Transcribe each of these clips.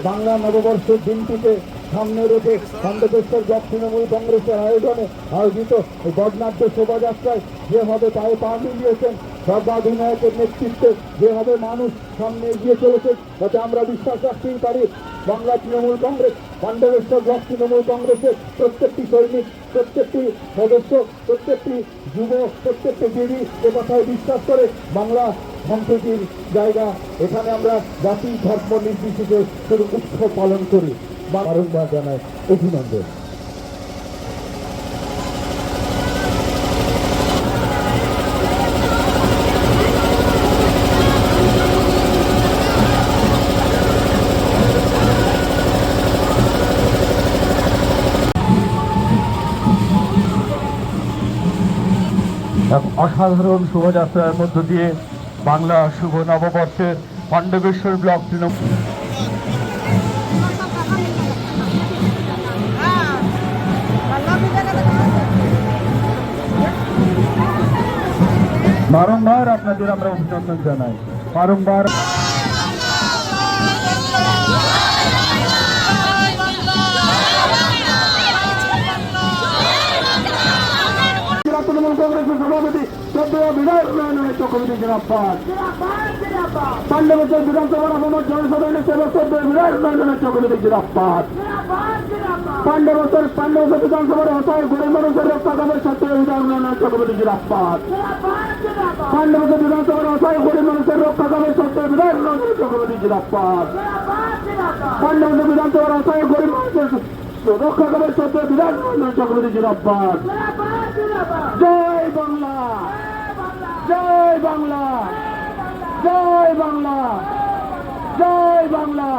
বাংলা নববর্ষের দিনটিতে সামনে রেখে খণ্ডকেশ্বর ব্লক তৃণমূল কংগ্রেসের আয়োজনে আয়োজিত বর্ণাঢ্য শোভাযাত্রায় যেভাবে পায়ে পা মিলিয়েছেন সর্বাধিনায়কের নেতৃত্বে, যেভাবে মানুষ সামনে এগিয়ে চলেছে, তাতে আমরা বিশ্বাস রাখতেই পারি বাংলা তৃণমূল কংগ্রেস খণ্ডকেশ্বর ব্লক তৃণমূল কংগ্রেসের প্রত্যেকটি সৈনিক, প্রত্যেকটি সদস্য, প্রত্যেকটি যুব, প্রত্যেকটি দেবী এ কথায় বিশ্বাস করে বাংলা সম্প্রীতির জায়গা। এখানে আমরা জাতি, ধর্ম, নির্বিশেষে শুধু উৎসব পালন করি। বারংবার জানায় অভিনন্দন। অসাধারণ শোভাযাত্রার মধ্য দিয়ে বাংলা শুভ নববর্ষের পাণ্ডবেশ্বর ব্লক তৃণমূল। বারংবার আপনাদের আমরা অভিনন্দন জানাই। বারংবার সদ্য বিধায়ক নয়নের চক্রবর্তী গ্রেফতার পাণ্ডবচর বিধানসভার অসমত জনসাধারণের সেবা সদ্য বিধায়ক নয়নের চক্রবর্তী গ্রেফতার পাণ্ডবচর পাণ্ডবচর বিধানসভার হতায় গরিব মানুষের রক্ষা করার সত্ত্বে বিধায়ক নয়নের চক্রবর্তী গ্রেফতার পাণ্ডবচর বিধানসভার হতায় গরিব মানুষের রক্ষা করার সত্ত্বে বিধায়ক নয়নের চক্রবর্তী গ্রেফতার পাণ্ডবচর বিধানসভার হতায় গরিব মানুষের রক্ষা করার সত্ত্বে বিধায়ক জয় বাংলা। বাংলা। জয় বাংলা। জয় বাংলা।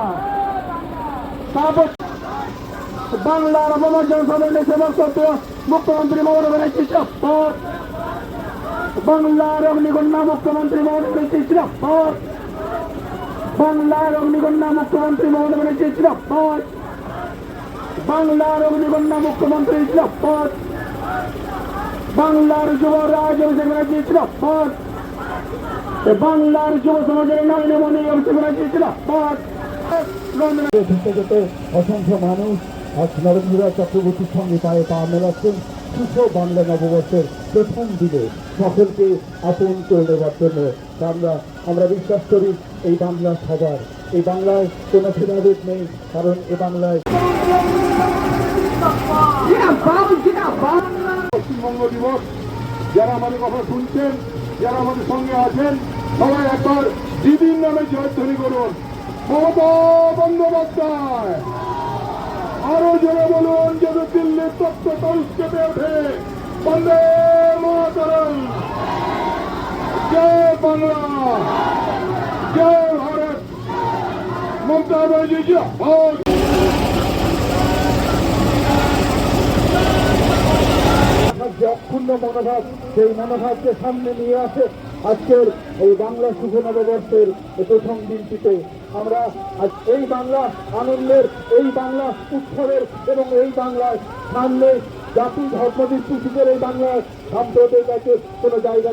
বাংলার জনসাধারণের সেবা করতে মুখ্যমন্ত্রী মমতা ব্যানার্জি শপথ। বাংলার অগ্নিকন্যা মুখ্যমন্ত্রী মমতা ব্যানার্জি শপথ। বাংলার অগ্নিকন্যা মুখ্যমন্ত্রী মমতা ব্যানার্জি শপথ। বাংলার অগ্নিকন্যা মুখ্যমন্ত্রী শপথ। বাংলার যুবরাজ অভিষেক ব্যানার্জি শপথ। বাংলার যুব সমাজের নয়নমণি অভিষেক ব্যানার্জি শপথ যেতে যেতে অসংখ্য মানুষ আজ নরেন্দ্র চক্রবর্তীর সঙ্গে পায়ে পা মেলাচ্ছেন। সুস্থ বাংলা নববর্ষের প্রথম দিনে সকলকে আপন করে নেবার জন্য। আমরা আমরা বিশ্বাস করি এই বাংলা সবার। এই বাংলায় কোনো ভেদাভেদ নেই কারণ এ বাংলায় পশ্চিমবঙ্গ দিবস যারা আমাদের কথা শুনছেন যারা আমাদের সঙ্গে আছেন, সবাই একবার দিদির নামে জয়ধ্বনি করুন। মমতা বন্দ্যোপাধ্যায়! আরও জোরে বলুন যদি দিল্লির তত্ত্ব তরুষ কেঁপে ওঠে। বন্দে মাতরম! জয় বাংলা! জয় ভারত! মমতা ব্যানার্জি জয় যে মনোভাব সেই মনোভাবকে সামনে নিয়ে আসে। আজকের এই বাংলা শুভ নববর্ষের প্রথম দিনটিতে আমরা আজ এই বাংলা আনন্দের, এই বাংলা উৎসবের এবং এই বাংলায় সামনে জাতি, ধর্ম নির্বিশেষের এই বাংলায় সাম্প্রদায়িক কোনো জায়গা